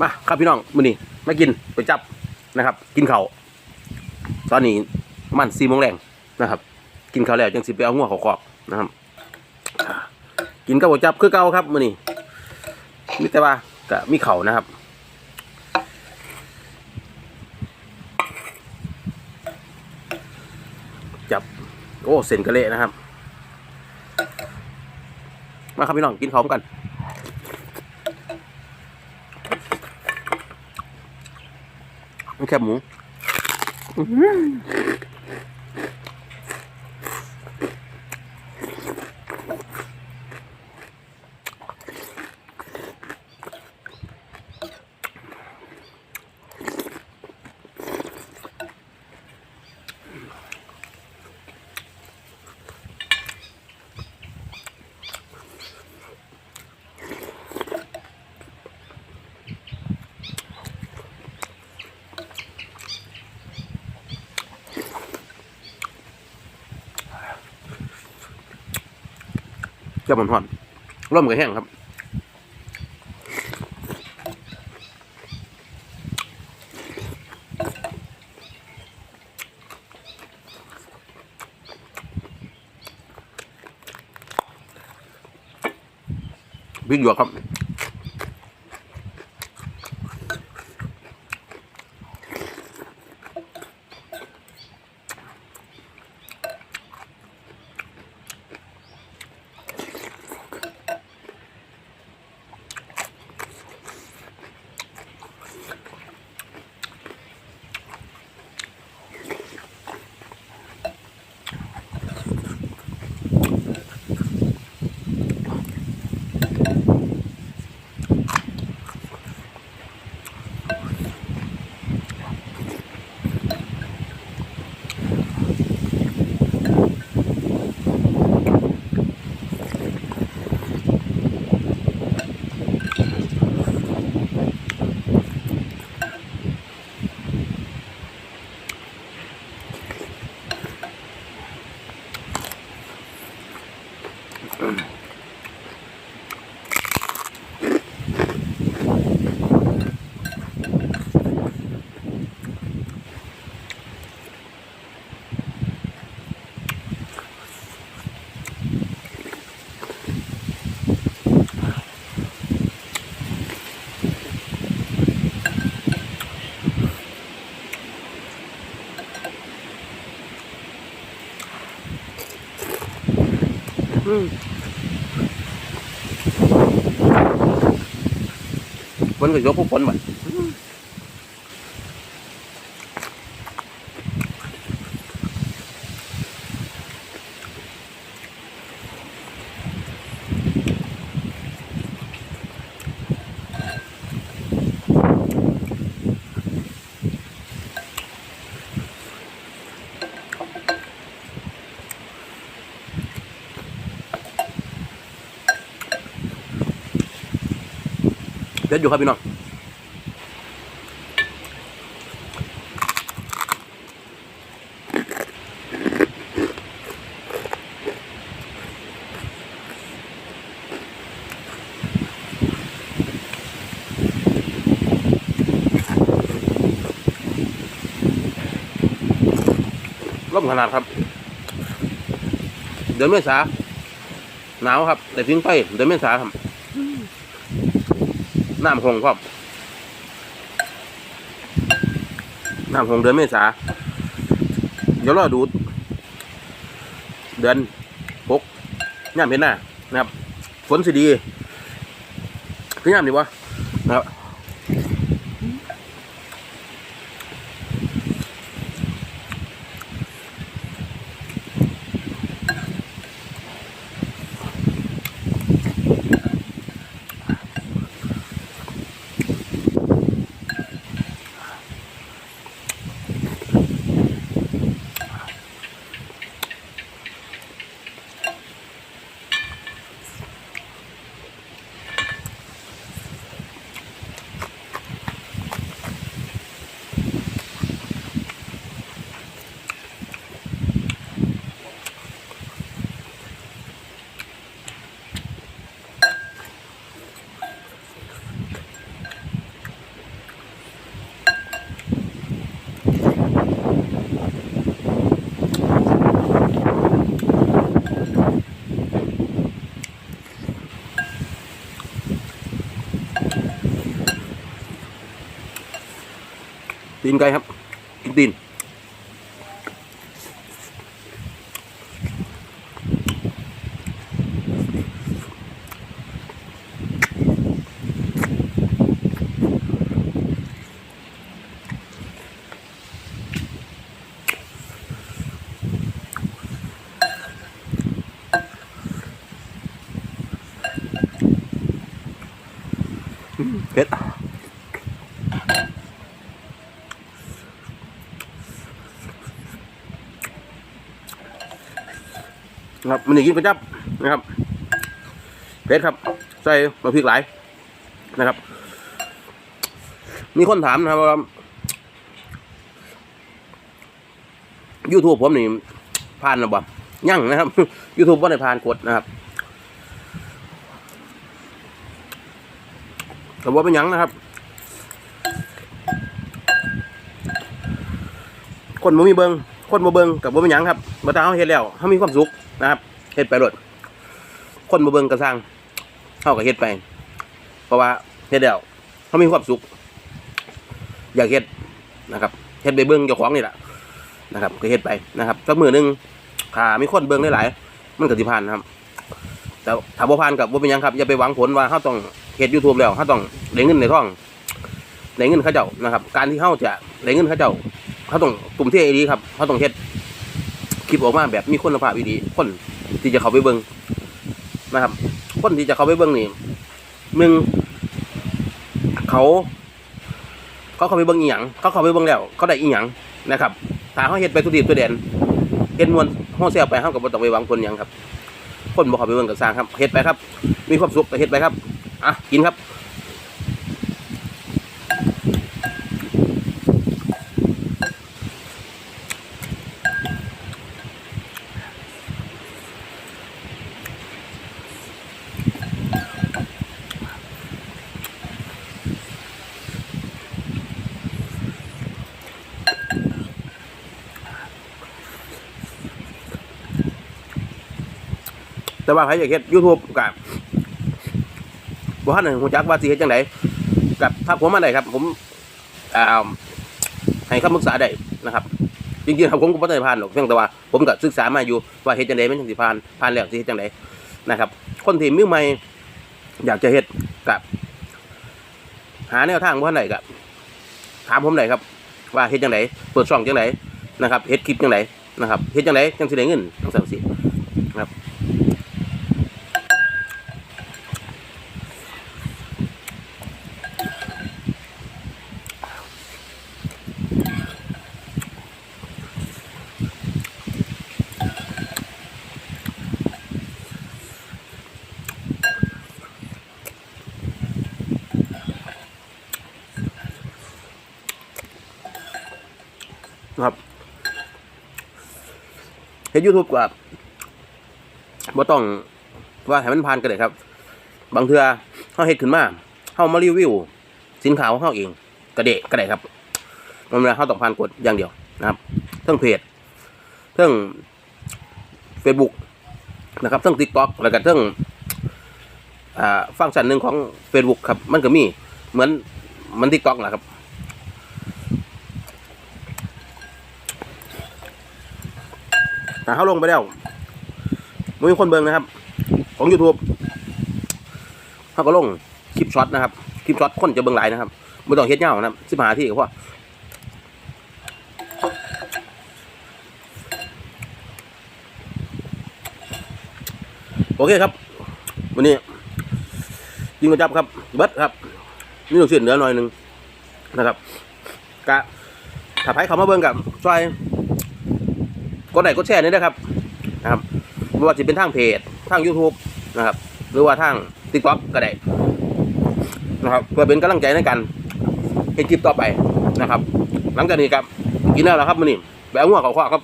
มาครับพี่น้องมื้อนี้มากินไปจับนะครับ กินเข้าตอนนี้มันสี่โมงแรงนะครับ กินข้าวแล้วจังสิไปเอาหัวเขาคอกนะครับ กินกับหัวจับคือเก่าครับมื้อนี้มีแต่ว่าก็มีเข่านะครับจับโอ้เส้นกระเละนะครับ มาครับพี่น้องกินพร้อมกัน แคบหมู เจ้ามันห่อนร่มกับแห้งครับวิ่งหยวกครับ อืมฝนก็ยกพวกฝนบัด เด็ดอยู่ครับพี่น้องร่มขนาดครับ เดือนเมษาหนาวครับ แต่ทิ้งไปเดือนเมษาครับ น้ำคงครับน้ำคงเดือนเมษาเดี๋ยวรอดูเดือนหกย่ามเห็นหน้านะครับฝนสีดีคือย่ามดีวะนะครับ อ ตีนไก่ครับกินตีนเผ็ดนะ ครับมันนี่กินกระจับนะครับเผ็ดครับ ใส่มะพริกหลายนะครับ มีคนถามนะครับว่า YouTube ผมนี่ผ่านหรือเปล่ายังนะครับ YouTube ว่าในผ่านกดนะครับแต่ว่าเป็นยังนะครับ คนบ่มีเบิงคนบ่เบิงกับบ่เป็นยังครับบ่ตาเฮาเฮ็ดแล้วเฮามีความสุข นะครับเฮ็ดไปโลดคนบ่เบิงก็สร้างเฮาก็เฮ็ดไป เพราะว่าเฮ็ดแล้วเฮามีความสุข อยากเฮ็ดนะครับเฮ็ดไปเบิ่งเจ้าของนี่แหละนะครับ ก็เฮ็ดไปนะครับสักมือหนึงถ้ามีคนเบิ่งได้หลายมันก็สิผ่านนะครับ แต่ถ้าบ่ผ่านก็บ่เป็นยังครับอย่าไปหวังผลว่าเฮาต้องเฮ็ด YouTube แล้วเฮาต้องได้เงินได้องได้เงินเขาเจ้านะครับ การที่เฮาจะได้เงินเขาเจ้าเขาต้องตุ่มเทดีครับเขาต้องเฮ็ด ลิปออกมาแบบมีคุณภาพดีคนที่จะเข้าไปเบิ่งนะครับ คนที่จะเข้าไปเบิ่งนี่มึงเขา เขาเข้าไปเบิ่งอีหยังเขาเข้าไปเบิ่งแล้ว เขาได้อีหยังนะครับถ้าเขาเฮ็ดไปทุดีตัวเด่นเฮ็ดมวนห้องเสียไปเขาก็บ่ต้องไปวังผลหยังครับ คนบ่เข้าไปเบิ่งก็สร้างครับเฮ็ดไปครับ มีความสุขก็เฮ็ดไปครับอะกินครับ แต่ว่าใครอยากเฮ็ด YouTube กับบ่ทันได้ฮู้จักว่าสิเฮ็ดจังไดกับถ้าผมมาได้ครับ ผมอ่าให้คำปรึกษาได้นะครับจริงๆครับผมก็บ่ได้ผ่านหรอกเพียงแต่ว่าผมก็ศึกษามาอยู่ว่าเฮ็ดจังไดมันจังสิผ่านผ่านแล้วสิเฮ็ดจังไดนะครับ คนที่มือใหม่อยากจะเฮ็ดกับ หาแนวทางบ่ทันได้ก็ถามผมได้ครับ ว่าเฮ็ดจังไดเปิดช่องจังไดนะครับเฮ็ดคลิปจังไดนะครับเฮ็ดจังไดจังสิได้เงินจังซั่สินะครับ เฮ็ดยูทูบกับบ่ต้องว่าให้มันผ่านก็ได้ครับ บางเทื่อเฮาเฮ็ดขึ้นมาเฮามารีวิว สินค้าของเฮาเองก็ได้ก็ได้ครับมันเวลาเฮาต้องผ่านกฎอย่างเดียวนะครับเทั้งเพจเทั้ง Facebook นะครับเทั้ง TikTok แล้วก็เทั้งอ่าฟังก์ชันหนึ่งของ Facebook ครับ มันก็มีเหมือนมัน TikTok แหละครับ ถ้าเขาลงไปแล้วมันมีคนเบิ่งนะครับ ของ YouTube เขาก็ลงคลิปช็อตนะครับ คลิปช็อตคนจะเบิ่งหลายนะครับไม่ต้องเฮ็ดยานะครับสิบหาที่ก็พอโอเคครับ วันนี้ยิงกระจับครับ เบิดครับนี่ต้องเสียเหลือหน่อยหนึ่งนะครับกะถ้าใครเขามาเบิ่งกับช่วย กดไลค์กดแชร์นี่นะครับนะครับไม่ว่าจะเป็นทางเพจทาง YouTube นะครับ หรือว่าทางติ๊กต็อกก็ได้นะครับเพื่อเป็นกำลังใจในการเห็นคลิปต่อไปนะครับ หลังจากนี้ครับกินแล้วแล้วครับมันนี่แบบง่วเขาข้อครับ